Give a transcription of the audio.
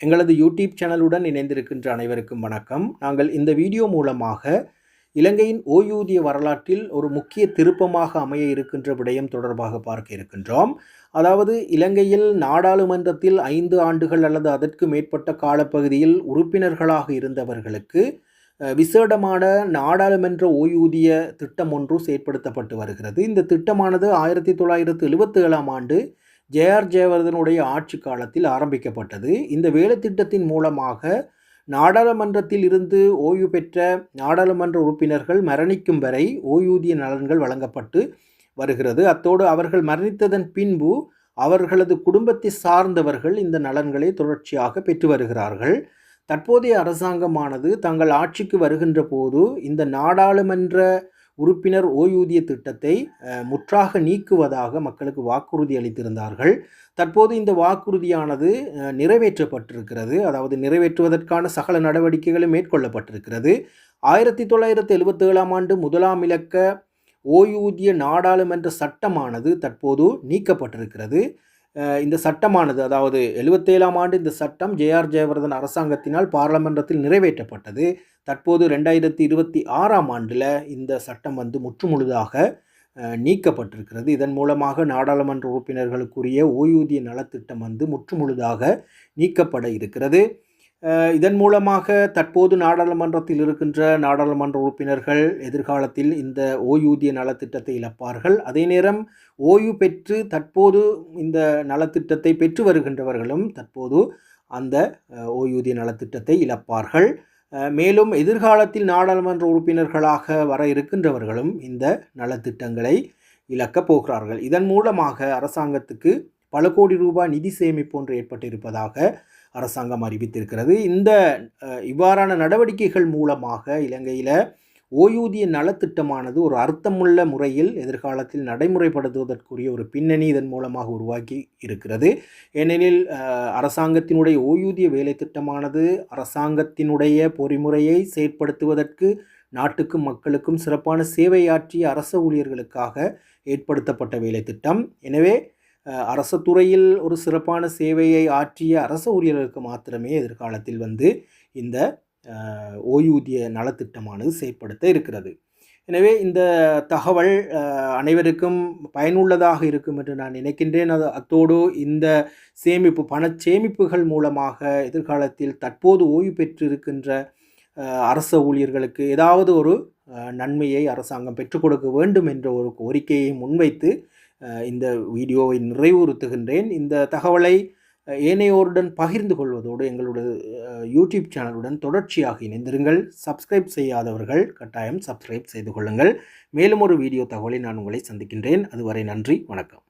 எங்களது யூடியூப் சேனலுடன் இணைந்திருக்கின்ற அனைவருக்கும் வணக்கம். நாங்கள் இந்த வீடியோ மூலமாக இலங்கையின் ஓய்வூதிய வரலாற்றில் ஒரு முக்கிய திருப்பமாக அமைய இருக்கின்ற விடயம் தொடர்பாக பார்க்க இருக்கின்றோம். அதாவது இலங்கையில் நாடாளுமன்றத்தில் ஐந்து ஆண்டுகள் அல்லது அதற்கு மேற்பட்ட காலப்பகுதியில் உறுப்பினர்களாக இருந்தவர்களுக்கு விசேடமான நாடாளுமன்ற ஓய்வூதிய திட்டம் ஒன்று செயற்படுத்தப்பட்டு வருகிறது. இந்த திட்டமானது ஆயிரத்தி தொள்ளாயிரத்து எழுபத்தி ஏழாம் ஆண்டு ஜேஆர் ஜெயவர்தனுடைய ஆட்சி காலத்தில் ஆரம்பிக்கப்பட்டது. இந்த வேலைத்திட்டத்தின் மூலமாக நாடாளுமன்றத்தில் இருந்து ஓய்வு பெற்ற நாடாளுமன்ற உறுப்பினர்கள் மரணிக்கும் வரை ஓய்வூதிய நலன்கள் வழங்கப்பட்டு வருகிறது. அத்தோடு அவர்கள் மரணித்ததன் பின்பு அவர்களது குடும்பத்தை சார்ந்தவர்கள் இந்த நலன்களை தொடர்ச்சியாக பெற்று வருகிறார்கள். தற்போதைய அரசாங்கமானது தங்கள் ஆட்சிக்கு வருகின்ற போது இந்த நாடாளுமன்ற உறுப்பினர் ஓய்வூதிய திட்டத்தை முற்றாக நீக்குவதாக மக்களுக்கு வாக்குறுதி அளித்திருந்தார்கள். தற்போது இந்த வாக்குறுதியானது நிறைவேற்றப்பட்டிருக்கிறது. அதாவது நிறைவேற்றுவதற்கான சகல நடவடிக்கைகளும் மேற்கொள்ளப்பட்டிருக்கிறது. ஆயிரத்தி தொள்ளாயிரத்தி எழுபத்தேழாம் ஆண்டு முதலாம் இலக்க ஓய்வூதிய நாடாளுமன்ற சட்டமானது தற்போது நீக்கப்பட்டிருக்கிறது. இந்த சட்டமானது அதாவது எழுபத்தேழாம் ஆண்டு இந்த சட்டம் ஜேஆர் ஜெயவர்தன் அரசாங்கத்தினால் பாராளுமன்றத்தில் நிறைவேற்றப்பட்டது. தற்போது ரெண்டாயிரத்தி இருபத்தி ஆறாம் ஆண்டில் இந்த சட்டம் வந்து முற்றுமுழுதாக நீக்கப்பட்டிருக்கிறது. இதன் மூலமாக நாடாளுமன்ற உறுப்பினர்களுக்குரிய ஓய்வூதிய நலத்திட்டம் வந்து முற்றுமுழுதாக நீக்கப்பட இருக்கிறது. இதன் மூலமாக தற்போது நாடாளுமன்றத்தில் இருக்கின்ற நாடாளுமன்ற உறுப்பினர்கள் எதிர்காலத்தில் இந்த ஓய்வூதிய நலத்திட்டத்தை இழப்பார்கள். அதே நேரம் ஓய்வு பெற்று தற்போது இந்த நலத்திட்டத்தை பெற்று வருகின்றவர்களும் தற்போது அந்த ஓய்வூதிய நலத்திட்டத்தை இழப்பார்கள். மேலும் எதிர்காலத்தில் நாடாளுமன்ற உறுப்பினர்களாக வர இருக்கின்றவர்களும் இந்த நலத்திட்டங்களை இழக்கப் போகிறார்கள். இதன் மூலமாக அரசாங்கத்துக்கு பல கோடி ரூபாய் நிதி சேமிப்பு ஒன்று ஏற்பட்டிருப்பதாக அரசாங்கம் அறிவித்திருக்கிறது. இந்த இவ்வாறான நடவடிக்கைகள் மூலமாக இலங்கையில் ஓய்வூதிய நலத்திட்டமானது ஒரு அர்த்தமுள்ள முறையில் எதிர்காலத்தில் நடைமுறைப்படுத்துவதற்குரிய ஒரு பின்னணி இதன் மூலமாக உருவாக்கி இருக்கிறது. ஏனெனில் அரசாங்கத்தினுடைய ஓய்வூதிய வேலை திட்டமானது அரசாங்கத்தினுடைய பொறிமுறையை செயற்படுத்துவதற்கு நாட்டுக்கும் மக்களுக்கும் சிறப்பான சேவையாற்றிய அரச ஊழியர்களுக்காக ஏற்படுத்தப்பட்ட வேலை திட்டம். எனவே அரச துறையில் ஒரு சிறப்பான சேவையை ஆற்றிய அரச ஊழியர்களுக்கு மாத்திரமே எதிர்காலத்தில் வந்து இந்த ஓய்வூதிய நலத்திட்டமானது செயற்படுத்த இருக்கிறது. எனவே இந்த தகவல் அனைவருக்கும் பயனுள்ளதாக இருக்கும் என்று நான் நினைக்கின்றேன். அது அத்தோடு இந்த சேமிப்பு பண சேமிப்புகள் மூலமாக எதிர்காலத்தில் தற்போது ஓய்வு பெற்றிருக்கின்ற அரச ஊழியர்களுக்கு ஏதாவது ஒரு நன்மையை அரசாங்கம் பெற்றுக் கொடுக்க வேண்டும் என்ற ஒரு கோரிக்கையை முன்வைத்து இந்த வீடியோவை நிறைவுறுத்துகின்றேன். இந்த தகவலை ஏனையோருடன் பகிர்ந்து கொள்வதோடு எங்களோட யூடியூப் சேனலுடன் தொடர்ச்சியாக இணைந்திருங்கள். சப்ஸ்கிரைப் செய்யாதவர்கள் கட்டாயம் சப்ஸ்கிரைப் செய்து கொள்ளுங்கள். மேலும் ஒரு வீடியோ தகவலை நான் உங்களை சந்திக்கின்றேன். அதுவரை நன்றி வணக்கம்.